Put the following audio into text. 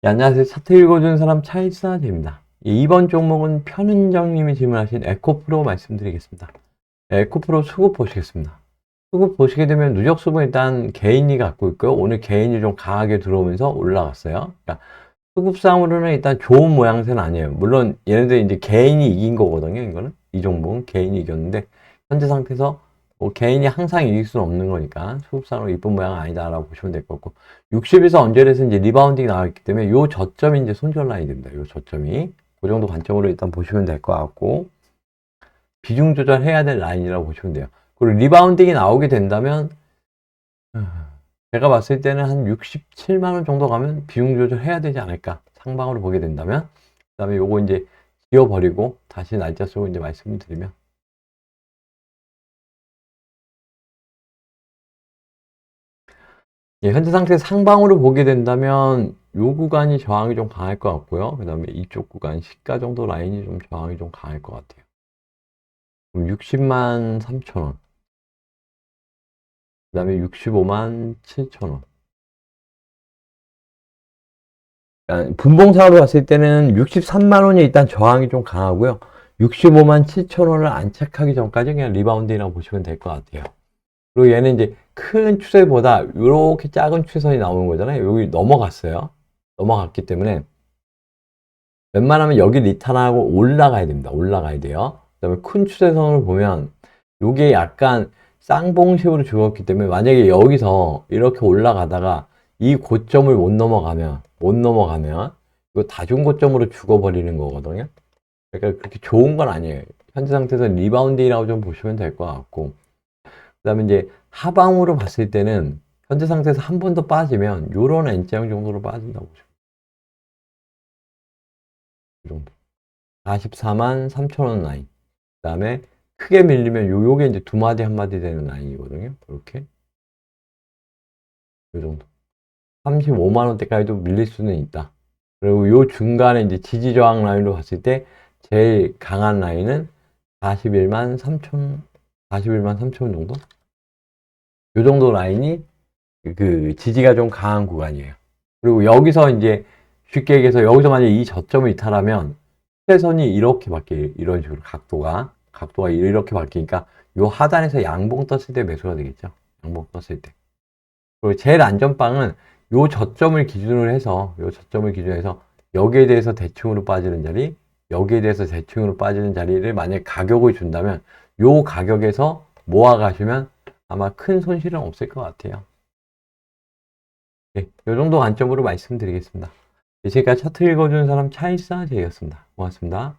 네, 안녕하세요. 차트 읽어주는 사람 차이사제입니다. 이번 종목은 편은정님이 질문하신 에코프로 말씀드리겠습니다. 에코프로 수급 보시겠습니다. 수급 보시게 되면 누적 수급 일단 개인이 갖고 있고요. 오늘 개인이 좀 강하게 들어오면서 올라갔어요. 그러니까 수급상으로는 일단 좋은 모양새는 아니에요. 물론 얘네들 이제 개인이 이긴 거거든요. 이거는 이 종목은 개인이 이겼는데 현재 상태에서 뭐 개인이 항상 이길 수는 없는 거니까 수급상으로 이쁜 모양 은 아니다라고 보시면 될 것 같고 60에서 언저리에서 이제 리바운딩이 나왔기 때문에 요 저점이 이제 손절 라인이 됩니다. 요 저점이 그 정도 관점으로 일단 보시면 될 것 같고 비중 조절해야 될 라인이라고 보시면 돼요. 그리고 리바운딩이 나오게 된다면 제가 봤을 때는 한 67만 원 정도 가면 비중 조절해야 되지 않을까 상방으로 보게 된다면 그다음에 요거 이제 지워버리고 다시 날짜 쓰고 이제 말씀을 드리면 예, 현재 상태 상방으로 보게 된다면 요 구간이 저항이 좀 강할 것 같고요. 그 다음에 이쪽 구간 시가 정도 라인이 좀 저항이 좀 강할 것 같아요. 60만 3천 원. 그 다음에 65만 7천 원. 그러니까 분봉사로 봤을 때는 63만 원이 일단 저항이 좀 강하고요. 65만 7천 원을 안착하기 전까지 그냥 리바운드라고 보시면 될 것 같아요. 그리고 얘는 이제 큰 추세보다 이렇게 작은 추세선이 나오는 거잖아요. 여기 넘어갔어요. 넘어갔기 때문에 웬만하면 여기 리턴하고 올라가야 됩니다. 올라가야 돼요. 그 다음에 큰 추세선을 보면 이게 약간 쌍봉식으로 죽었기 때문에 만약에 여기서 이렇게 올라가다가 이 고점을 못 넘어가면 못 넘어가면 이거 다중고점으로 죽어버리는 거거든요. 그러니까 그렇게 좋은 건 아니에요. 현재 상태에서 리바운딩이라고 좀 보시면 될 것 같고 그 다음에 이제 하방으로 봤을 때는 현재 상태에서 한 번 더 빠지면 요런 N자형 정도로 빠진다고 보시면 이 정도. 44만 3천 원 라인. 그 다음에 크게 밀리면 요, 요게 이제 두 마디 한 마디 되는 라인이거든요. 이렇게. 요 정도. 35만 원대까지도 밀릴 수는 있다. 그리고 요 중간에 이제 지지 저항 라인으로 봤을 때 제일 강한 라인은 41만 3천 41만 3천 정도? 요 정도 라인이 그 지지가 좀 강한 구간이에요. 그리고 여기서 이제 쉽게 얘기해서 여기서 만약에 이 저점을 이탈하면 최선이 이렇게 바뀌 이런 식으로 각도가 각도가 이렇게 바뀌니까 요 하단에서 양봉 떴을 때 매수가 되겠죠. 양봉 떴을 때. 그리고 제일 안전빵은 요 저점을 기준으로 해서 요 저점을 기준으로 해서 여기에 대해서 대충으로 빠지는 자리 여기에 대해서 대충으로 빠지는 자리를 만약에 가격을 준다면 요 가격에서 모아 가시면 아마 큰 손실은 없을 것 같아요. 네, 요 정도 관점으로 말씀드리겠습니다. 네, 지금까지 차트 읽어주는 사람 차이사 제이였습니다. 고맙습니다.